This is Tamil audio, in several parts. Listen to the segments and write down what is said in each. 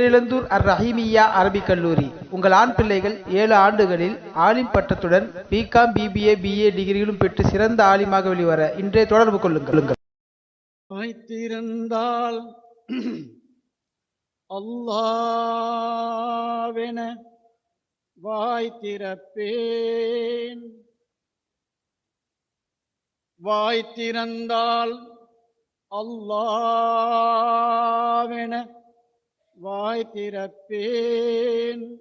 பேரிழந்தூர் அர் ரஹீமியா அரபிக் கல்லூரி. உங்கள் ஆண் பிள்ளைகள் ஏழு ஆண்டுகளில் ஆலிம் பட்டத்துடன் பிகாம் பிபிஏ பிஏ டிகிரிகளும் பெற்று சிறந்த ஆலிமாக வெளிவர இன்றைய தொடர்பு கொள்ளுங்கள். வைத்திருந்தால் அல்லாவென வாய் திறப்பேன். வாய் திறந்தால் அல்லாவென வாய் திறப்பேன்.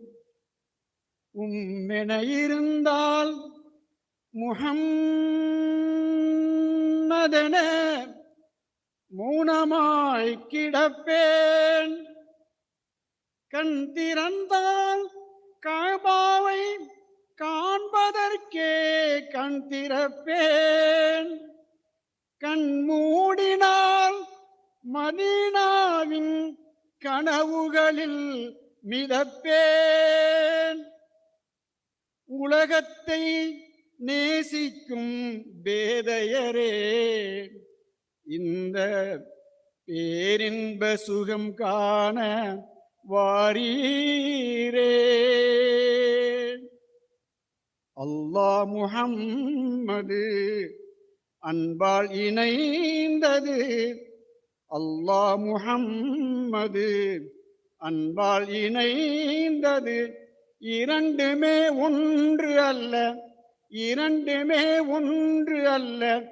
உம்மென இருந்தால் முஹம்மதென மௌனமாய் கிடப்பேன். கண் திறந்தால் காபாவை காண்பதற்கே கண் திறப்பேன். கண் மூடினால் மதீனாவின் கனவுகளில் மிதப்பேன். உலகத்தை நேசிக்கும் பேதையரே இந்த பேரின்ப சுகம் காண வாரீரே. அல்லாஹ் முஹம்மது அன்பால் இணைந்தது அல்லாஹ் முஹம்மது. அன்பால் இணைந்தது. இரண்டுமே ஒன்று அல்ல. இரண்டுமே ஒன்று அல்ல.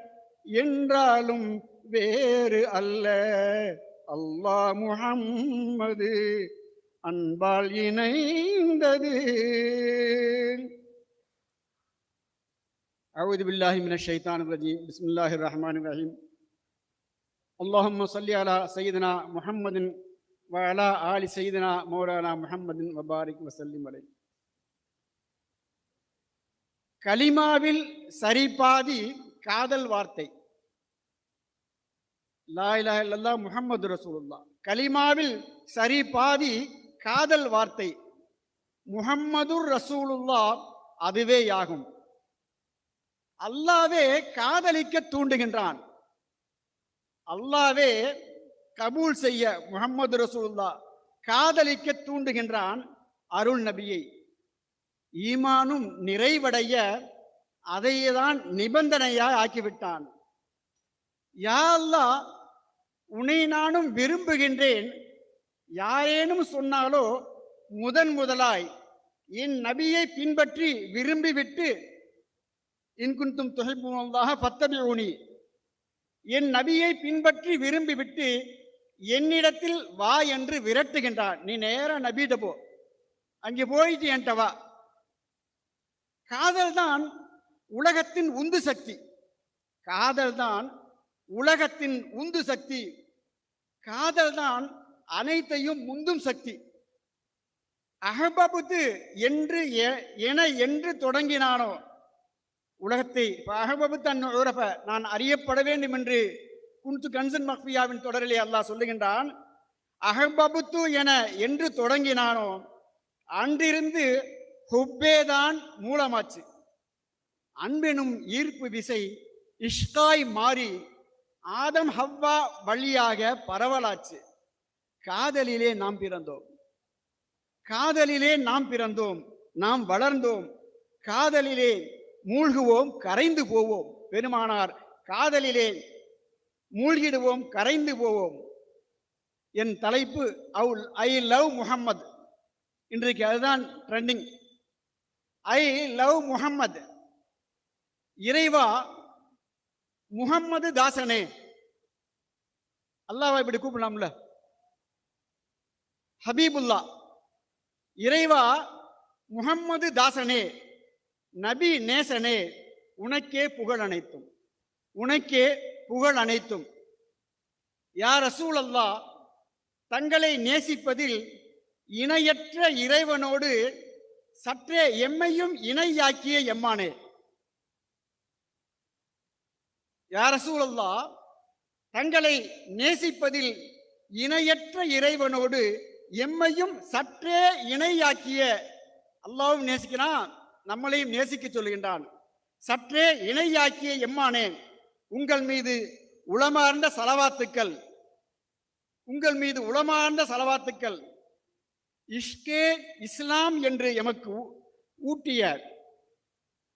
என்றாலும் வேறு அல்ல. அல்லாஹ் முஹம்மது. அன்பால் இணைந்தது. அவுது பில்லாஹி மின ஷைத்தான் ரஜீம். பிஸ்மில்லாஹிர் ரஹ்மான் ரஹீம். اللهم صل على سيدنا محمد وعلى آل سيدنا مولانا محمد وبارك وسلم عليه கலிமாவில் சரிபாதி காதல் வார்த்தை லா இலாஹ இல்லல்லாஹ் முஹம்மது ரசூலுல்லாஹ் கலிமாவில் சரி பாதி காதல் வார்த்தை முஹம்மதுர் ரசூலுல்லாஹ் அதுவே யாகும் அல்லாவே காதலிக்க தூண்டுகின்றான் அல்லாவே கபூல் செய்ய முகமது ரசூல்லா காதலிக்க தூண்டுகின்றான் அருள் நபியை. ஈமானும் நிறைவடைய அதையே தான் நிபந்தனையாய் ஆக்கிவிட்டான். யா அல்லாஹ் உன்னை நானும் விரும்புகின்றேன். யாரேனும் சொன்னாலோ முதன் முதலாய் என் நபியை பின்பற்றி விரும்பிவிட்டு இன்குந்தும் தொகைப்புவதாக பத்தபி உனி என் நபியை பின்பற்றி விரும்பிவிட்டு என்னிடத்தில் வா என்று விரட்டுகின்றான். நீ நேர நபியிட்ட போ. அங்கே போயிட்டு என்கிட்ட வா. காதல் தான் உலகத்தின் உந்து சக்தி. காதல் தான் உலகத்தின் உந்து சக்தி. காதல் தான் அனைத்தையும் முந்தும் சக்தி. அகபபுத்து என்று எ- என என்று தொடங்கினானோ? உலகத்தை அகபபுத்தன் உரஃப நான் அறியப்பட வேண்டும் என்று குன்து கன்சன் மஃபியாவின் தொடரிலே அல்லாஹ் சொல்லுகின்றான் அகபபுத்து என என்று தொடங்கினானோ அன்றிருந்து ஹுப்பேதான் மூலமாச்சு. அன்பெனும் ஈர்ப்பு விசை இஷ்காய் மாறி ஆதம் ஹவ்வா வழியாக பரவலாச்சு. காதலிலே நாம் பிறந்தோம். காதலிலே நாம் பிறந்தோம். நாம் வளர்ந்தோம். காதலிலே மூழ்குவோம் கரைந்து போவோம். பெருமானார் காதலிலே மூழ்கிடுவோம் கரைந்து போவோம். என் தலைப்பு அவுல் ஐ லவ் முகம்மது இன்றைக்கு அதுதான் ட்ரெண்டிங் ஐ லவ் முகம்மது இறைவா முகம்மது தாசனே. அல்லாவா இப்படி கூப்பிடலாம்ல? ஹபீபுல்லா. இறைவா முகம்மது தாசனே. நபி நேசனே உனக்கே புகழ் அனைத்தும். உனக்கே புகழ் அனைத்தும். யார் ரசூல் அல்லா தங்களை நேசிப்பதில் இணையற்ற இறைவனோடு சற்றே எம்மையும் இணையாக்கிய எம்மானே. யார் ரசூலல்லா தங்களை நேசிப்பதில் இணையற்ற இறைவனோடு எம்மையும் சற்றே இணையாக்கிய அல்லாவும் நேசிக்கிறான். நம்மளையும் நேசிக்க சொல்லுகின்றான் சற்றே இணையாக்கிய எம்மானே உங்கள் மீது உளமார்ந்த சலவாத்துக்கள் உங்கள் மீது உளமார்ந்த சலவாத்துக்கள் இஷ்கே இஸ்லாம் என்று எமக்கு ஊட்டிய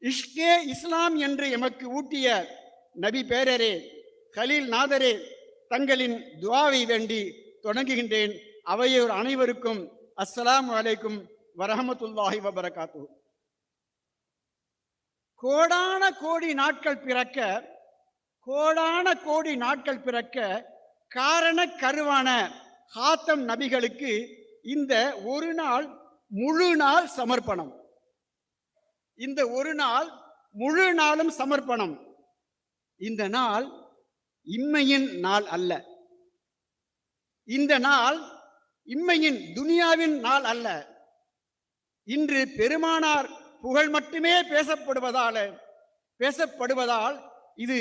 இஷ்கே இஸ்லாம் என்று எமக்கு ஊட்டிய நபி பேரரே கலீல் நாதரே தங்களின் துவாவை வேண்டி தொடங்குகின்றேன். அவையோர் அனைவருக்கும் அஸ்ஸலாம் வலைக்கும் வரஹமத்துல்லாஹி வபரகாத்து கோடான கோடி நாட்கள் பிறக்க கோடான கோடி நாட்கள் பிறக்க காரண கருவான ஹாத்தம் நபிகளுக்கு இந்த ஒரு நாள் முழு நாள் சமர்ப்பணம். இந்த ஒரு நாள் முழு நாளும் சமர்ப்பணம். இந்த நாள் இம்மையின் நாள் அல்ல. இந்த நாள் இம்மையின் துனியாவின் நாள் அல்ல. இன்று பெருமானார் புகழ் மட்டுமே பேசப்படுவதால பேசப்படுவதால் இது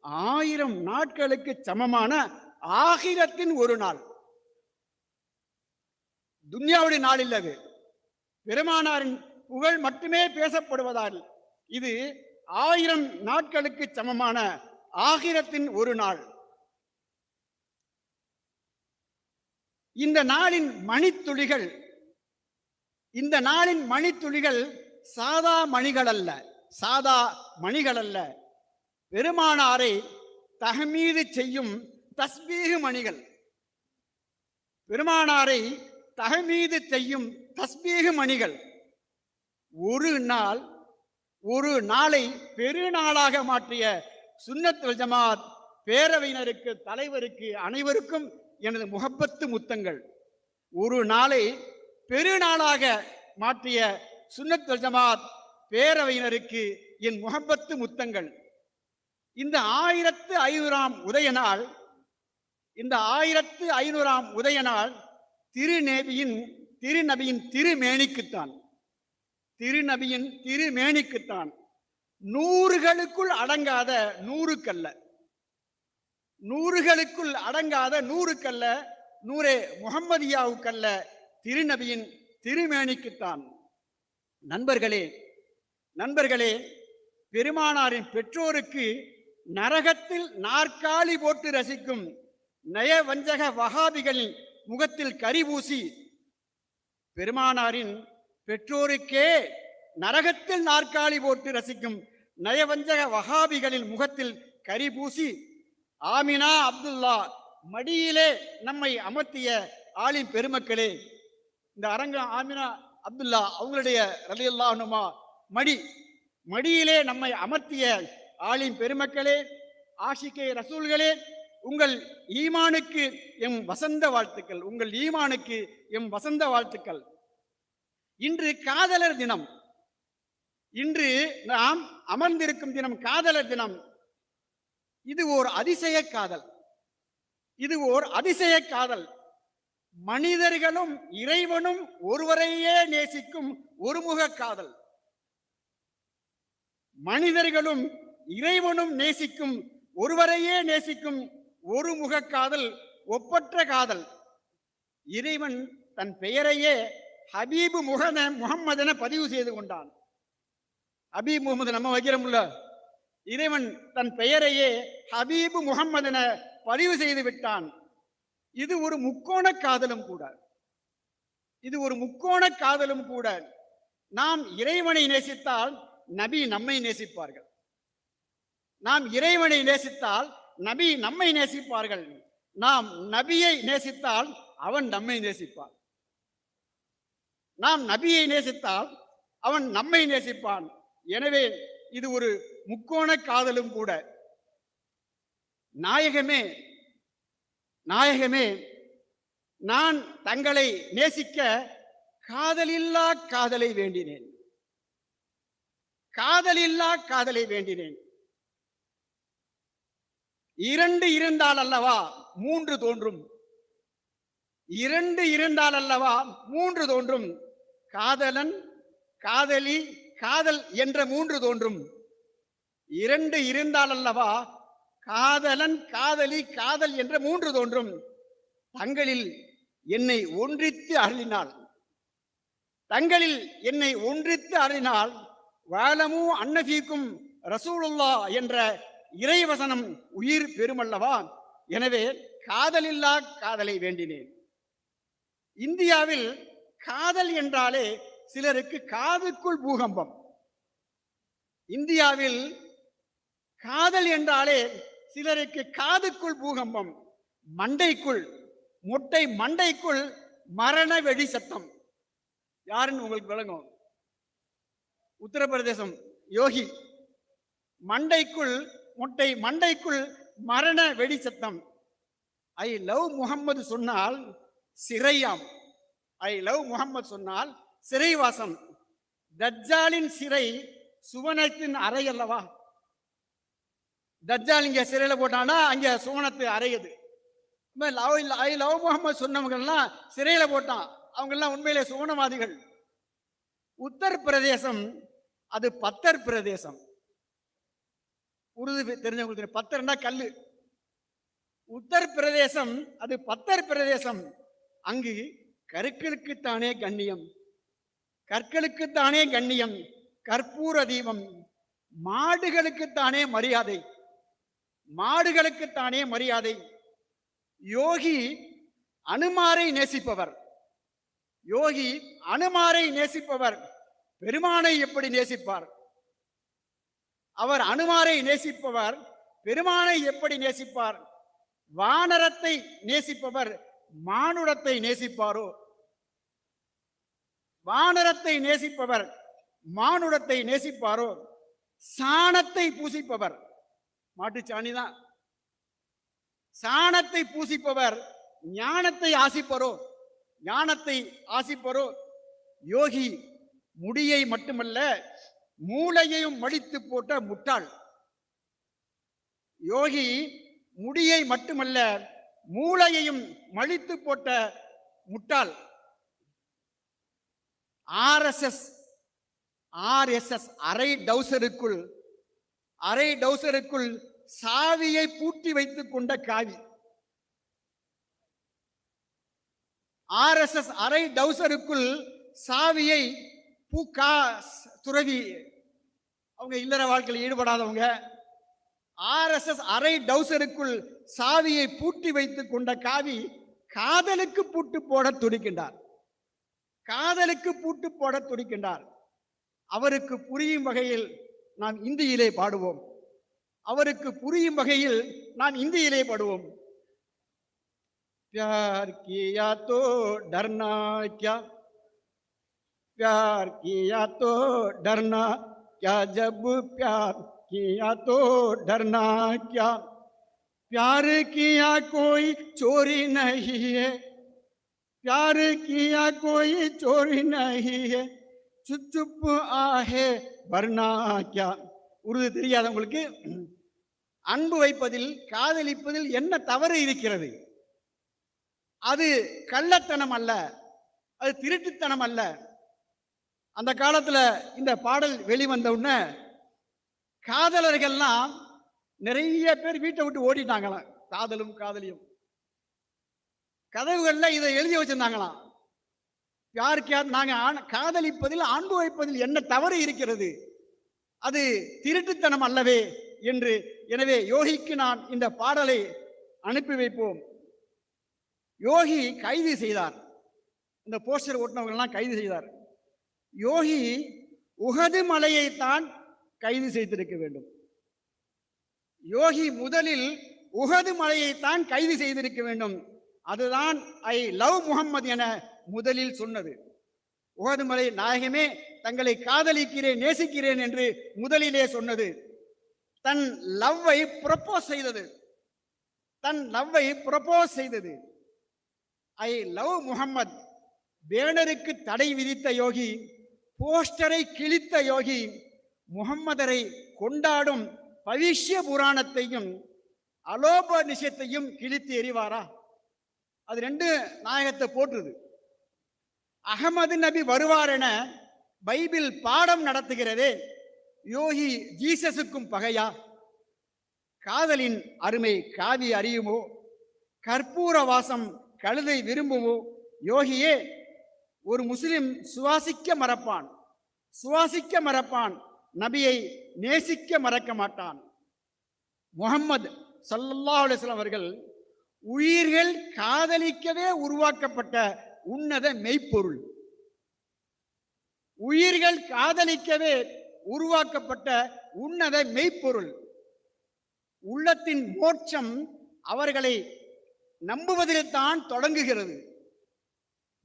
ஆயிரம் நாட்களுக்கு சமமான ஆகிரத்தின் ஒரு நாள். துன்யாவுடைய நாள் இல்லது பெருமானாரின் புகழ் மட்டுமே பேசப்படுவதால் இது ஆயிரம் நாட்களுக்கு சமமான ஆகிரத்தின் ஒரு நாள். இந்த நாளின் மணித்துளிகள் இந்த நாளின் மணித்துளிகள் சாதா மணிகள் அல்ல சாதா மணிகள் அல்ல பெருமானாரை தகமீது செய்யும் தஸ்பீகு மணிகள். பெருமானாரை தகமீது செய்யும் தஸ்பீகு மணிகள். ஒரு நாள் ஒரு நாளை பெருநாளாக மாற்றிய சுன்னத் ஜமாத் பேரவையினருக்கு தலைவருக்கு அனைவருக்கும் எனது முகப்பத்து முத்தங்கள். ஒரு நாளை பெருநாளாக மாற்றிய சுன்னத் ஜமாத் பேரவையினருக்கு என் முகப்பத்து முத்தங்கள். இந்த ஆயிரத்து ஐநூறாம் உதயநாள் இந்த ஆயிரத்து ஐநூறாம் உதயநாள் திருநேபியின் திருநபியின் திருமேனிக்குத்தான். திருநபியின் திருமேனிக்குத்தான். நூறுகளுக்குள் அடங்காத நூறுக்கல்ல. நூறுகளுக்குள் அடங்காத நூறுக்கல்ல நூரே முகம்மதியாவுக்கல்ல திருநபியின் திருமேனிக்குத்தான். நண்பர்களே நண்பர்களே பெருமானாரின் பெற்றோருக்கு நரகத்தில் நாற்காலி போட்டு ரசிக்கும் நயவஞ்சக வகாபிகளின் முகத்தில் கரி பூசி பெருமானாரின் பெற்றோருக்கே நரகத்தில் நாற்காலி போட்டு ரசிக்கும் நயவஞ்சக வகாபிகளின் முகத்தில் கரி பூசி ஆமினா அப்துல்லா மடியிலே நம்மை அமர்த்திய ஆளின் பெருமக்களே இந்த அரங்கம் ஆமினா அப்துல்லா அவங்களுடைய ரலியல்லானுமா மடி மடியிலே நம்மை அமர்த்திய ஆளின் பெருமக்களே ஆஷிகே ரசூல்களே உங்கள் ஈமானுக்கு எம் வசந்த வாழ்த்துக்கள் உங்கள் ஈமானுக்கு எம் வசந்த வாழ்த்துக்கள். இன்று காதலர் தினம். இன்று நாம் அமர்ந்திருக்கும் தினம் காதலர் தினம். இது ஓர் அதிசய காதல். இது ஓர் அதிசய காதல். மனிதர்களும் இறைவனும் ஒருவரையே நேசிக்கும் ஒருமுக காதல். மனிதர்களும் இறைவனும் நேசிக்கும் ஒருவரையே நேசிக்கும் ஒருமுக காதல் ஒப்பற்ற காதல். இறைவன் தன் பெயரையே ஹபீபு முகன என பதிவு செய்து கொண்டான். ஹபீப் முகமது நம்ம வைக்கிறோம்ல. இறைவன் தன் பெயரையே ஹபீபு முகம்மதென பதிவு செய்து விட்டான். இது ஒரு முக்கோண காதலும் கூட. இது ஒரு முக்கோண காதலும் கூட. நாம் இறைவனை நேசித்தால் நபி நம்மை நேசிப்பார்கள். நாம் இறைவனை நேசித்தால் நபி நம்மை நேசிப்பார்கள். நாம் நபியை நேசித்தால் அவன் நம்மை நேசிப்பான். நாம் நபியை நேசித்தால் அவன் நம்மை நேசிப்பான். எனவே இது ஒரு முக்கோண காதலும் கூட. நாயகமே நாயகமே நான் தங்களை நேசிக்க காதலில்லா காதலை வேண்டினேன். காதலில்லா காதலை வேண்டினேன். இரண்டு இருந்தால் அல்லவா மூன்று தோன்றும். இரண்டு இருந்தால் அல்லவா மூன்று தோன்றும். காதலன் காதலி காதல் என்ற மூன்று தோன்றும். இரண்டு இருந்தால் அல்லவா காதலன் காதலி காதல் என்ற மூன்று தோன்றும். தங்களில் என்னை ஒன்றித்து அருளினாள். தங்களில் என்னை ஒன்றித்து அருளினால் வாழமு அன்னபீக்கும் ரசூலுல்லா என்ற இறைவசனம் உயிர் பெருமல்லவா எனவே காதலில்லா காதலை வேண்டினேன். இந்தியாவில் காதல் என்றாலே சிலருக்கு காதுக்குள் பூகம்பம். இந்தியாவில் காதல் என்றாலே சிலருக்கு காதுக்குள் பூகம்பம் மண்டைக்குள் முட்டை மண்டைக்குள் மரண வெடி சத்தம். யாருன்னு உங்களுக்கு விளங்கும்? உத்தரப்பிரதேசம் யோகி. மண்டைக்குள் முட்டை மண்டைக்குள் மரண வெடி சத்தம். ஐ லவ் முகம்மது சொன்னால் சிறையாம். ஐ லவ் முகம்மது சொன்னால் சிறைவாசம். தஜ்ஜாலின் சிறை சுவனத்தின் அறை அல்லவா? தஜ்ஜால் இங்க சிறையில போட்டானா அங்க சோனத்து அறையுது. லவ் ஐ லவ் முகமது சொன்னவங்க எல்லாம் சிறையில போட்டான். அவங்கெல்லாம் உண்மையிலே சோனவாதிகள். உத்தர் பிரதேசம் அது பத்தர் பிரதேசம். உருது தெரிஞ்சவங்களுக்கு பத்தர்னா கல்லு. உத்தர் பிரதேசம் அது பத்தர் பிரதேசம். அங்கு கற்களுக்குத்தானே கண்ணியம். கற்களுக்குத்தானே கண்ணியம். கற்பூர தீபம். மாடுகளுக்குத்தானே மரியாதை. மாடுகளுக்குத்தானே மரியாதை. யோகி அனுமாரை நேசிப்பவர். யோகி அனுமாரை நேசிப்பவர். பெருமானை எப்படி நேசிப்பார்? அவர் அனுமாரை நேசிப்பவர். பெருமானை எப்படி நேசிப்பார்? வானரத்தை நேசிப்பவர். மானுடத்தை நேசிப்பாரோ? வானரத்தை நேசிப்பவர். மானுடத்தை நேசிப்பாரோ? சாணத்தை பூசிப்பவர். மாட்டுச்சாணி தான் சாணத்தை பூசிப்பவர் ஞானத்தை ஆசிப்பரோ? ஞானத்தை ஆசிப்பரோ? யோகி முடியை மட்டுமல்ல மூளையையும் மடித்து போட்ட முட்டாள். யோகி முடியை மட்டுமல்ல மூளையையும் மழித்து போட்ட முட்டாள். ஆர்எஸ்எஸ் ஆர்எஸ்எஸ் அரை டவுசருக்குள் அரை டவுசருக்குள் சாவியை பூட்டி வைத்துக் கொண்ட காவி. ஆர்எஸ்எஸ் அரை டவுசருக்குள் சாவியை பூக்கா துறவி அவங்க இல்லற வாழ்க்கையில் ஈடுபடாதவங்க ஆர்எஸ்எஸ் அரை டவுசருக்குள் சாவியை பூட்டி வைத்துக் கொண்ட காவி காதலுக்கு பூட்டு போட துடிக்கின்றார். காதலுக்கு பூட்டு போட துடிக்கின்றார். அவருக்கு புரியும் வகையில் நாம் இந்தியிலே பாடுவோம் அவருக்கு புரியும் வகையில் நாம் இந்தியிலே பாடுவோம் प्यार किया तो डरना क्या प्यार किया तो डरना क्या जब प्यार किया तो डरना क्या प्यार किया कोई चोरी नहीं है प्यार किया कोई चोरी नहीं है சுச்சுப்பு ஆஹே பர்ணாக்கியா உருது தெரியாதவங்களுக்கு அன்பு வைப்பதில் காதலிப்பதில் என்ன தவறு இருக்கிறது? அது கள்ளத்தனம் அல்ல அது திருட்டுத்தனம் அல்ல. அந்த காலத்தில் இந்த பாடல் வெளிவந்த உடனே காதலர்கள்லாம் நிறைய பேர் வீட்டை விட்டு ஓடிட்டாங்களாம். காதலும் காதலியும். கதவுகளில் இதை எழுதி வச்சிருந்தாங்களாம். யாருக்கு யார் ஆண்- காதலிப்பதில் அன்பு வைப்பதில் என்ன தவறு இருக்கிறது? அது திருட்டுத்தனம் அல்லவே என்று. எனவே யோகிக்கு நான் இந்த பாடலை அனுப்பி வைப்போம். யோகி கைது செய்தார். இந்த போஸ்டர் ஓட்டினவங்கெல்லாம் கைது செய்தார். யோகி உகது மலையைத்தான் கைது செய்திருக்க வேண்டும். யோகி முதலில் உகது மலையைத்தான் கைது செய்திருக்க வேண்டும். அதுதான் ஐ லவ் முகம்மது என முதலில் சொன்னது உகதுமலை நாயகமே தங்களை காதலிக்கிறேன் நேசிக்கிறேன் என்று முதலிலே சொன்னது. தன் லவ்வை ப்ரப்போஸ் செய்தது. தன் லவ்வை ப்ரப்போஸ் செய்தது. ஐ லவ் முகம்மத் பேனருக்கு தடை விதித்த யோகி போஸ்டரை கிழித்த யோகி முகம்மதரை கொண்டாடும் பவிஷ்ய புராணத்தையும் அலோப நிஷத்தையும் கிழித்து எறிவாரா? அது ரெண்டு நாயகத்தை போட்டுது அகமது நபி வருவார் என பைபிள் பாடம் நடத்துகிறதே. யோகி ஜீசஸுக்கும் பகையா? காதலின் அருமை காவி அறியுமோ? கற்பூர வாசம் கழுதை விரும்புமோ? யோகியே ஒரு முஸ்லிம் சுவாசிக்க மறப்பான். சுவாசிக்க மறப்பான். நபியை நேசிக்க மறக்க மாட்டான். முகம்மது ஸல்லல்லாஹு அலைஹி அவர்கள் உயிர்கள் காதலிக்கவே உருவாக்கப்பட்ட உன்னத மெய்ப்பொருள். உயிர்கள் காதலிக்கவே உருவாக்கப்பட்ட உன்னத மெய்ப்பொருள். உள்ளத்தின் மோட்சம் அவர்களை நம்புவதில் தான் தொடங்குகிறது.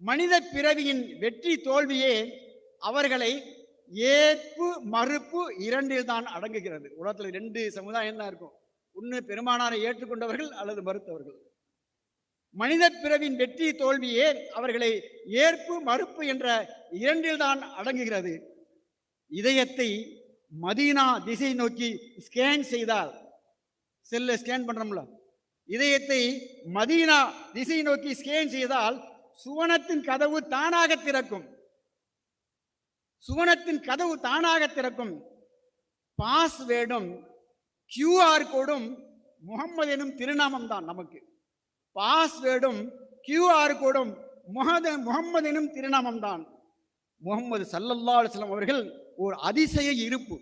மனித பிறவியின் வெற்றி தோல்வியே அவர்களை ஏற்பு மறுப்பு இரண்டில் தான் அடங்குகிறது. உலகத்தில் ரெண்டு சமுதாயம் தான் இருக்கும். ஒன்று பெருமானாரை ஏற்றுக்கொண்டவர்கள் அல்லது மறுத்தவர்கள். மனித பிறவின் வெற்றி தோல்வியே அவர்களை ஏற்பு மறுப்பு என்ற இரண்டில் தான் அடங்குகிறது. இதயத்தை மதீனா திசை நோக்கி ஸ்கேன் செய்தால் செல்ல ஸ்கேன் பண்றோம்ல. இதயத்தை மதீனா திசை நோக்கி ஸ்கேன் செய்தால் சுவனத்தின் கதவு தானாக திறக்கும். சுவனத்தின் கதவு தானாக திறக்கும். பாஸ்வேர்டும் கியூஆர் கோடும் முகம்மது எனும் திருநாமம் தான் நமக்கு. பாஸ்வேர்டும் கியூஆர் கோடும் முகத முகம்மது எனும் திருநாமம் தான் முகமது சல்லல்லா அலுவலம் அவர்கள் ஒரு அதிசய இருப்பு.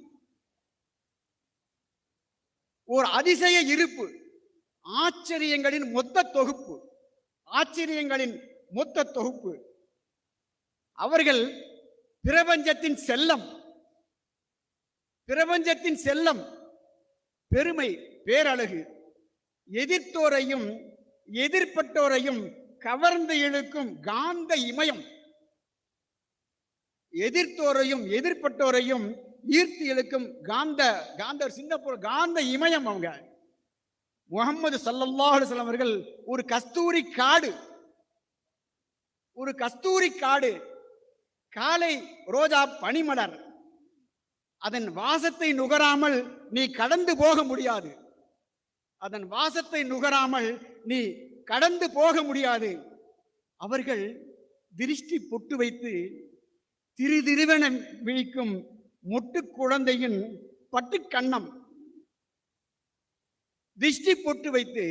ஒரு அதிசய இருப்பு. ஆச்சரியங்களின் மொத்த தொகுப்பு. ஆச்சரியங்களின் மொத்த தொகுப்பு. அவர்கள் பிரபஞ்சத்தின் செல்லம். பிரபஞ்சத்தின் செல்லம். பெருமை பேரழகு. எதிர்த்தோரையும் எதிர்ப்பட்டோரையும் கவர்ந்து இழுக்கும் காந்த இமயம். எதிர்த்தோரையும் எதிர்ப்பட்டோரையும் ஈர்த்து இழுக்கும் காந்த காந்த சிங்கப்பூர் காந்த இமயம் அவங்க. முகமது சல்லல்லாஹு அலைஹி அவர்கள் ஒரு கஸ்தூரி காடு. ஒரு கஸ்தூரி காடு. காலை ரோஜா பனிமலர். அதன் வாசத்தை நுகராமல் நீ கடந்து போக முடியாது. அதன் வாசத்தை நுகராமல் நீ கடந்து போக முடியாது. அவர்கள் திருஷ்டி பொட்டு வைத்து திரு திருவென விழிக்கும் மொட்டு குழந்தையின் பட்டுக்கண்ணம் திருஷ்டி பொட்டு வைத்து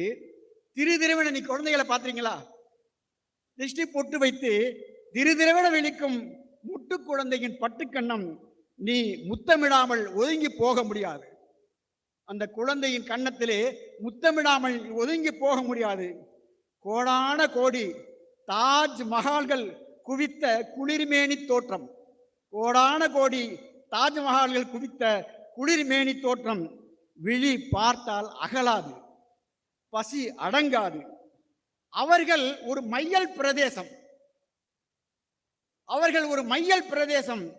திரு திருவென நீ குழந்தைகளை பார்த்தீங்களா திருஷ்டி பொட்டு வைத்து திரு திருவென விழிக்கும் முட்டு குழந்தையின் பட்டுக்கண்ணம் நீ முத்தமிடாமல் ஒதுங்கி போக முடியாது. அந்த குழந்தையின் கன்னத்திலே முத்தமிடாமல் ஒதுங்கி போக முடியாது. கோடான கோடி தாஜ் மகால்கள் குவித்த குளிர்மேனி தோற்றம். கோடான கோடி தாஜ்மஹால்கள் குவித்த குளிர்மேனி தோற்றம். விழி பார்த்தால் அகலாது பசி அடங்காது. அவர்கள் ஒரு மையல் பிரதேசம். அவர்கள் ஒரு மையல் பிரதேசம்.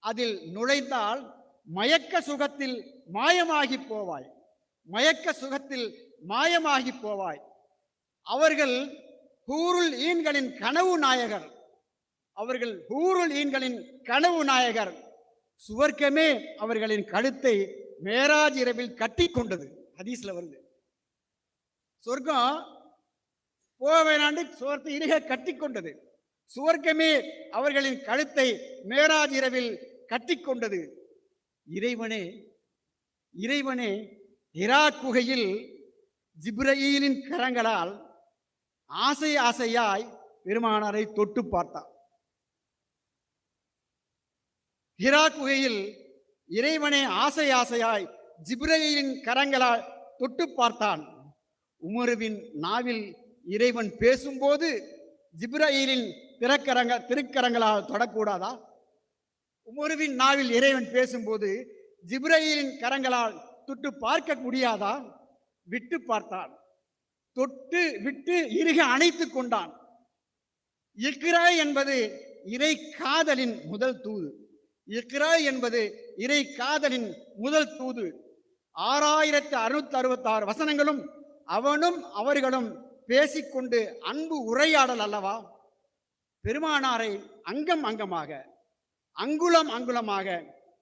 அதில் நுழைந்தால் மயக்க சுகத்தில் மாயமாகி போவாய். மயக்க சுகத்தில் மாயமாகி போவாய். அவர்கள் ஹூருல் ஈன்களின் கனவு நாயகர். அவர்கள் ஹூருல் ஈன்களின் கனவு நாயகர். சுவர்க்கமே அவர்களின் கழுத்தை மேராஜ் இரவில் கட்டி கொண்டது. ஹதீஸ்ல வருது. சொர்க்கம் போக வேணாண்டு சுவர்த்தை இருக கட்டி கொண்டது. சுவர்க்கமே அவர்களின் கழுத்தை மேராஜ் இரவில் கட்டி கொண்டது. இறைவனே இறைவனே இராக் குகையில் ஜிப்ரஈலின் கரங்களால் ஆசை ஆசையாய் பெருமானாரை தொட்டு பார்த்தார் ஹிரா குகையில் இறைவனை ஆசை ஆசையாய் ஜிப்ரையிலின் கரங்களால் தொட்டு பார்த்தான். உமருவின் நாவில் இறைவன் பேசும்போது ஜிப்ரீலின் திறக்கரங்க திருக்கரங்களால் தொடக்கூடாதா? உமருவின் நாவில் இறைவன் பேசும்போது ஜிப்ரையிலின் கரங்களால் தொட்டு பார்க்க முடியாதா? விட்டு பார்த்தான். தொட்டு விட்டு இறுக அணைத்துக் கொண்டான். இக்ரா என்பது இறை காதலின் முதல் தூது. இக்ரா என்பது இறை காதலின் முதல் தூது. ஆறாயிரத்து அறுநூத்தி அறுபத்தாறு வசனங்களும் அவனும் அவர்களும் பேசிக்கொண்டு அன்பு உரையாடல் அல்லவா? பெருமானாரை அங்கம் அங்கமாக அங்குலம் அங்குலமாக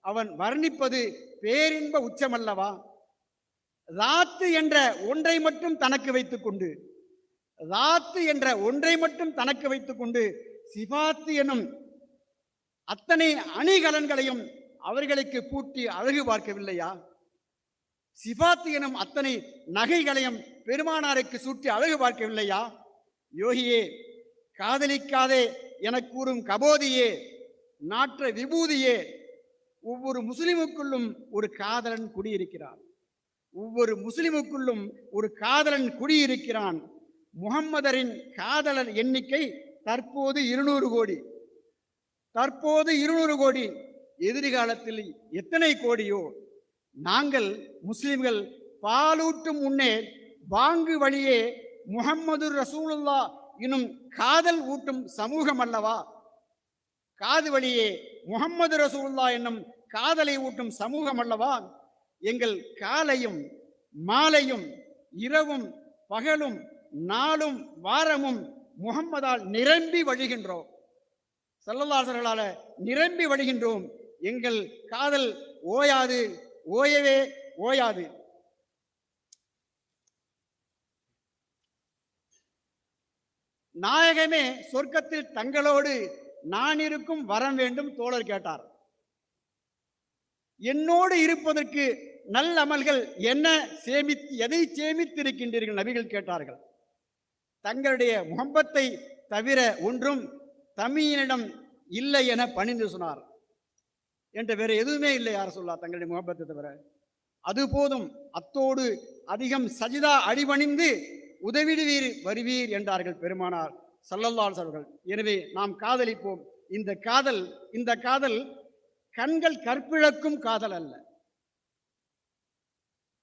அவன் வர்ணிப்பது பேரின்ப உச்சமல்லவா? ராத்து என்ற ஒன்றை மட்டும் தனக்கு வைத்துக்கொண்டு ராத்து என்ற ஒன்றை மட்டும் தனக்கு வைத்துக்கொண்டு சிபாத்து எனும் அத்தனை அணிகலன்களையும் அவர்களுக்கு பூட்டி அழகு பார்க்கவில்லையா? சிபாத்து எனும் அத்தனை நகைகளையும் பெருமானாருக்கு சூட்டி அழகு பார்க்கவில்லையா? யோகியே காதலிக்காதே என கூறும் கபோதியே நாற்ற விபூதியே. ஒவ்வொரு முஸ்லிமுக்குள்ளும் ஒரு காதலன் குடியிருக்கிறான். ஒவ்வொரு முஸ்லிமுக்குள்ளும் ஒரு காதலன் குடியிருக்கிறான். முகம்மதரின் காதலர் எண்ணிக்கை தற்போது இருநூறு கோடி. தற்போது இருநூறு கோடி. எதிர்காலத்தில் எத்தனை கோடியோ? நாங்கள் முஸ்லிம்கள் பாலூட்டும் முன்னே வாங்கு வழியே முகம்மது ரசூலுல்லா எனும் காதல் ஊட்டும் சமூகம் அல்லவா? காது வழியே முகம்மது ரசூல்லா என்னும் காதலை ஊட்டும் சமூகம் அல்லவா? எங்கள் காலையும் மாலையும் இரவும் பகலும் நாளும் வாரமும் முகம்மதால் நிரம்பி வழிகின்றோம். செல்லல்லாசர்களால நிரம்பி வழிகின்றோம். எங்கள் காதல் ஓயாது ஓயவே ஓயாது. நாயகமே சொர்க்கத்தில் தங்களோடு நான் இருக்கும் வரம் வேண்டும் தோழர் கேட்டார். என்னோடு இருப்பதற்கு நல்ல அமல்கள் என்ன சேமித்து எதை சேமித்திருக்கின்றீர்கள் நபிகள் கேட்டார்கள். தங்களுடைய முகம்பத்தை தவிர ஒன்றும் தமிழனிடம் இல்லை என பணிந்து சொன்னார். என்ற வேற எதுவுமே இல்லை யார் சொல்லா தங்களுடைய முகப்பத்தை தவிர. அது போதும் அத்தோடு அதிகம் சஜிதா அடிபணிந்து உதவிடுவீர் வருவீர் என்றார்கள் பெருமானார். சல்லல்லாஸ் அவர்கள். எனவே நாம் காதலிப்போம். இந்த காதல் இந்த காதல் கண்கள் கற்பிழக்கும் காதல் அல்ல.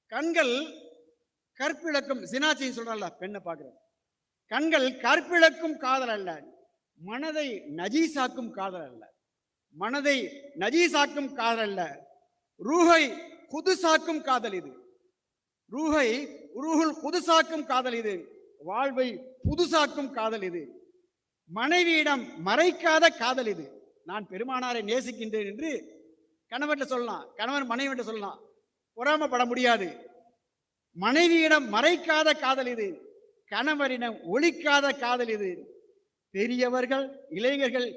கண்கள் கற்பிழக்கும் சினாச்சி சொல்றல பெண்ணை பார்க்கிறோம். கண்கள் கற்பிழக்கும் காதல் அல்ல. மனதை நஜீசாக்கும் காதல் அல்ல. மனதை நஜீசாக்கும் காதல் அல்ல. ரூஹை புதுசாக்கும் காதல் இது. ரூஹை ரூஹுல் புதுசாக்கும் காதல் இது. வாழ்வை புதுசாக்கும் காதல் இது. மனைவியிடம் மறைக்காத காதல் இது. நான் பெருமானாரை நேசிக்கின்றேன் என்று கணவர்கிட்ட சொல்லலாம். கணவன் மனைவிட்ட சொல்லலாம். பொறாமப்பட முடியாது. மனைவியிடம் மறைக்காத காதல் இது. கணவரிடம் ஒழிக்காத காதல் இது. பெரியவர்கள் இளைஞர்கள்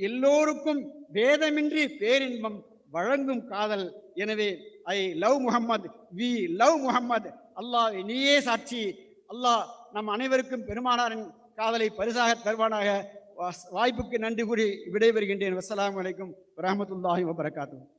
எல்லோருக்கும் வேதமின்றி பேரின்பம் வழங்கும் காதல். எனவே I love Muhammad we love Muhammad Allah நீயே சாட்சி. அல்லாஹ் நம் அனைவருக்கும் பெருமானாரின் காதலை பரிசாக தருவானாக. வாஸ்- வாய்ப்புக்கு நன்றி கூறி விடைபெறுகின்றேன். வசலாம் வலைக்கும் ரஹமத்துல்லாஹி வபரகாத்துஹு.